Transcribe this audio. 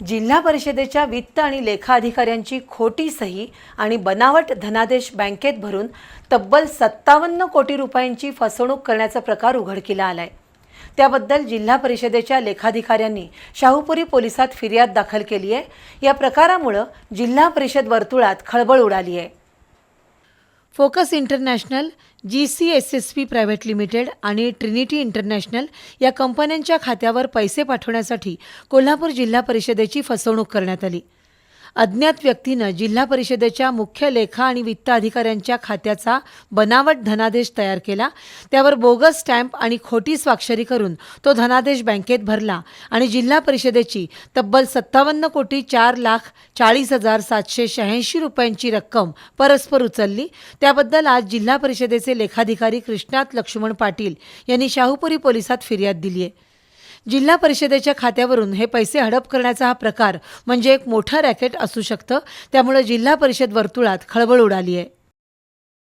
जिल्हा परिषदेच्या वित्त आणि लेखा अधिकाऱ्यांची खोटी सही आणि बनावट धनादेश बँकेत भरून तब्बल सत्तावन्न कोटी रुपयांची फसवणूक करण्याचा प्रकार उघडकीला आलाय. त्याबद्दल जिल्हा परिषदेच्या लेखाधिकाऱ्यांनी शाहूपुरी पोलिसात फिर्याद दाखल केली आहे या प्रकारामुळं जिल्हा परिषद वर्तुळात खळबळ उडाली आहे focus international G C S S P private limited आणि ट्रिनिटी इंटरनॅशनल या कंपन्यांच्या खात्यावर पैसे पाठवण्यासाठी कोल्हापूर जिल्हा परिषदेची फसवणूक करण्यात आली. अज्ञात व्यक्तीनं जिल्हा परिषदेच्या मुख्य लेखा आणि वित्त अधिकाऱ्यांच्या खात्याचा बनावट धनादेश तयार केला. त्यावर बोगस स्टॅम्प आणि खोटी स्वाक्षरी करून तो धनादेश बँकेत भरला आणि जिल्हा परिषदेची तब्बल सत्तावन्न कोटी चार लाख चाळीस हजार सातशे शहाऐंशी रुपयांची रक्कम परस्पर उचलली. त्याबद्दल आज जिल्हा परिषदेचे लेखाधिकारी कृष्णात लक्ष्मण पाटील यांनी शाहूपुरी पोलिसात फिर्याद दिली आहे जिल्हा परिषदेच्या खात्यावरून हे पैसे हडप करण्याचा हा प्रकार म्हणजे एक मोठा रॅकेट असू शकतं. त्यामुळे जिल्हा परिषद वर्तुळात खळबळ उडाली आहे.